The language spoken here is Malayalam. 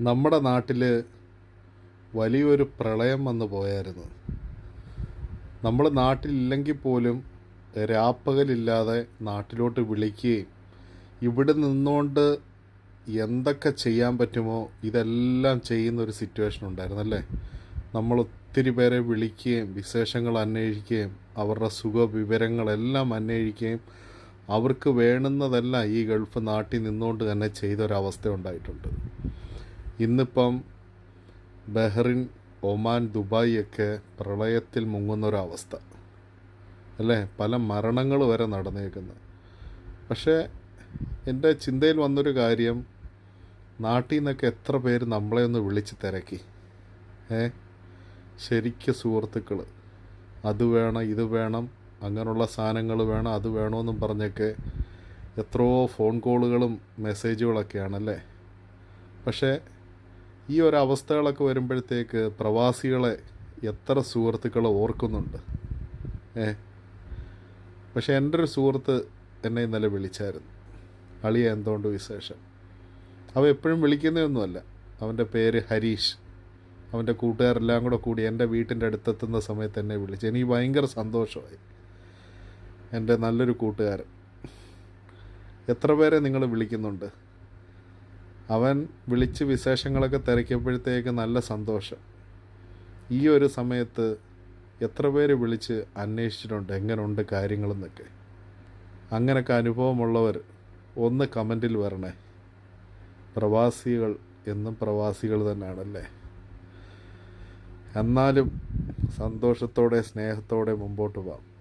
നമ്മുടെ നാട്ടിൽ വലിയൊരു പ്രളയം വന്നു പോയായിരുന്നു. നമ്മൾ നാട്ടിലില്ലെങ്കിൽ പോലും രാപ്പകലില്ലാതെ നാട്ടിലോട്ട് വിളിക്കുകയും ഇവിടെ നിന്നുകൊണ്ട് എന്തൊക്കെ ചെയ്യാൻ പറ്റുമോ ഇതെല്ലാം ചെയ്യുന്ന ഒരു സിറ്റുവേഷൻ ഉണ്ടായിരുന്നു അല്ലേ? നമ്മൾ ഒത്തിരി പേരെ വിളിക്കുകയും വിശേഷങ്ങൾ അന്വേഷിക്കുകയും അവരുടെ സുഖ വിവരങ്ങളെല്ലാം അന്വേഷിക്കുകയും അവർക്ക് വേണ്ടുന്നതെല്ലാം ഈ ഗൾഫ് നാട്ടിൽ നിന്നുകൊണ്ട് തന്നെ ചെയ്തൊരവസ്ഥ ഉണ്ടായിട്ടുണ്ട്. ഇന്നിപ്പം ബഹ്റിൻ ഒമാൻ ദുബായ് ഒക്കെ പ്രളയത്തിൽ മുങ്ങുന്നൊരവസ്ഥ. അല്ലേ? പല മരണങ്ങൾ വരെ നടന്നേക്കുന്നത് പക്ഷേ എന്റെ ചിന്തയിൽ വന്നൊരു കാര്യം നാട്ടിൽ നിന്നൊക്കെ എത്ര പേര് നമ്മളെ ഒന്ന് വിളിച്ച് തിരക്കി. ഏ? ശരിക്ക് സുഹൃത്തുക്കൾ അത് വേണം ഇത് വേണം അങ്ങനെയുള്ള സാധനങ്ങൾ വേണം അത് വേണമെന്നും പറഞ്ഞൊക്കെ എത്രയോ ഫോൺ കോളുകളും മെസ്സേജുകളൊക്കെയാണല്ലേ? പക്ഷേ ഈ ഒരു അവസ്ഥകളൊക്കെ വരുമ്പോഴത്തേക്ക് പ്രവാസികളെ എത്ര സുഹൃത്തുക്കൾ ഓർക്കുന്നുണ്ട്? ഏ? പക്ഷേ എന്റെ ഒരു സുഹൃത്ത് എന്നെ ഇന്നലെ വിളിച്ചായിരുന്നു. അളിയ എന്തുകൊണ്ട് വിശേഷം? അവ എപ്പോഴും വിളിക്കുന്നതൊന്നുമല്ല. അവന്റെ പേര് ഹരീഷ്. അവന്റെ കൂട്ടുകാരെല്ലാം കൂടെ കൂടി എന്റെ വീട്ടിന്റെ അടുത്തെത്തുന്ന സമയത്ത് എന്നെ വിളിച്ചു എനിക്ക് ഭയങ്കര സന്തോഷമായി. എന്റെ നല്ലൊരു കൂട്ടുകാരൻ. എത്ര പേരെ നിങ്ങൾ വിളിക്കുന്നുണ്ട്? അവൻ വിളിച്ച് വിശേഷങ്ങളൊക്കെ തിരക്കിയപ്പോഴത്തേക്ക് നല്ല സന്തോഷം. ഈ ഒരു സമയത്ത് എത്ര പേര് വിളിച്ച് അന്വേഷിച്ചിട്ടുണ്ട് എങ്ങനെയുണ്ട് കാര്യങ്ങളെന്നൊക്കെ. അങ്ങനെയൊക്കെ അനുഭവമുള്ളവർ ഒന്ന് കമന്റിൽ വരണേ. പ്രവാസികൾ എന്നും പ്രവാസികൾ തന്നെയാണല്ലേ എന്നാലും സന്തോഷത്തോടെ സ്നേഹത്തോടെ മുമ്പോട്ട് പോകാം